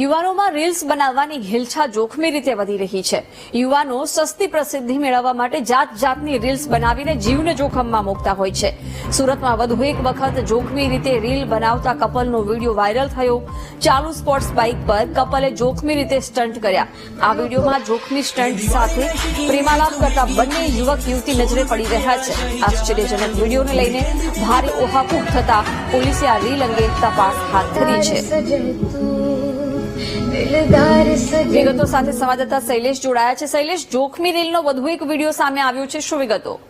યુવાનોમાં રીલ્સ બનાવવાની હિલછા જોખમી રીતે વધી રહી છે. યુવાનો સસ્તી પ્રસિદ્ધિ મેળવવા માટે જાત જાતની રીલ્સ બનાવીને જીવને જોખમમાં મૂકતા હોય છે. સુરતમાં વધુ એક વખત જોખમી રીતે રીલ બનાવતા કપલનો વીડિયો વાયરલ થયો. ચાલુ સ્પોર્ટ્સ બાઇક પર કપલે જોખમી રીતે સ્ટન્ટ કર્યા. આ વિડીયોમાં જોખમી સ્ટન્ટ સાથે પ્રેમાલાપ કરતા બંને યુવક યુવતી નજરે પડી રહ્યા છે. આશ્ચર્યજનક વિડીયોને લઈને ભારે ઓહાકૂક થતા પોલીસે આ રીલ અંગે તપાસ હાથ ધરી છે. વિગતો સાથે સંવાદદાતા શૈલેષ જોડાયા છે. શૈલેષ, જોખમી રીલનો વધુ એક વીડિયો સામે આવ્યો છે. શું વિગતો?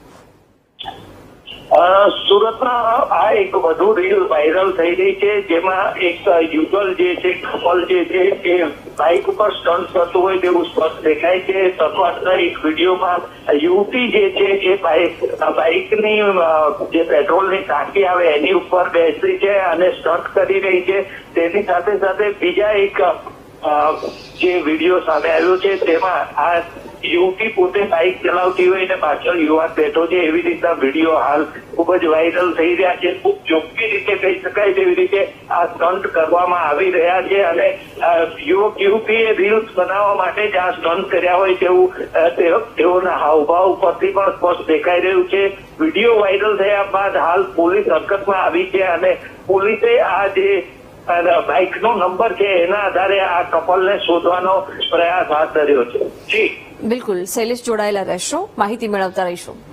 સુરતમાં આ એક વધુ રીલ વાયરલ થઈ રહી છે, જેમાં એક યુગલ જે છે, કપલ જે છે, એ બાઇક ઉપર સ્ટન્ટ કરતું હોય તેવું સ્પષ્ટ દેખાય છે. શરૂઆતના એક વિડીયોમાં યુવતી જે છે, એ બાઇક બાઇકની જે પેટ્રોલની ટાંકી આવે એની ઉપર બેસી છે અને સ્ટન્ટ કરી રહી છે. તેની સાથે સાથે બીજા એક જે વીડિયો સામે આવ્યો છે, તેમાં આ યુવતી પોતે બાઇક ચલાવતી હોય અને પાછળ યુવાન બેઠો છે, એવી રીતના વીડિયો હાલ ખૂબ જ વાયરલ થઈ રહ્યા છે. ખૂબ ચોખ્ખી રીતે કહી શકાય તેવી રીતે આ સ્ટન્ટ કરવામાં આવી રહ્યા છે અને યુવક યુવતીએ રીલ્સ બનાવવા માટે જ આ સ્ટન્ટ કર્યા હોય તેવું તેઓના હાવભાવ પરથી પણ સ્પષ્ટ દેખાઈ રહ્યું છે. વીડિયો વાયરલ થયા બાદ હાલ પોલીસ હરકતમાં આવી છે અને પોલીસે આ જે બાઇકનો નંબર છે એના આધારે આ કપલને શોધવાનો પ્રયાસ હાથ ધર્યો છે. જી. બિલકુલ. શૈલેષ જોડાયેલા રહેશો. માહિતી મેળવતા રહીશું.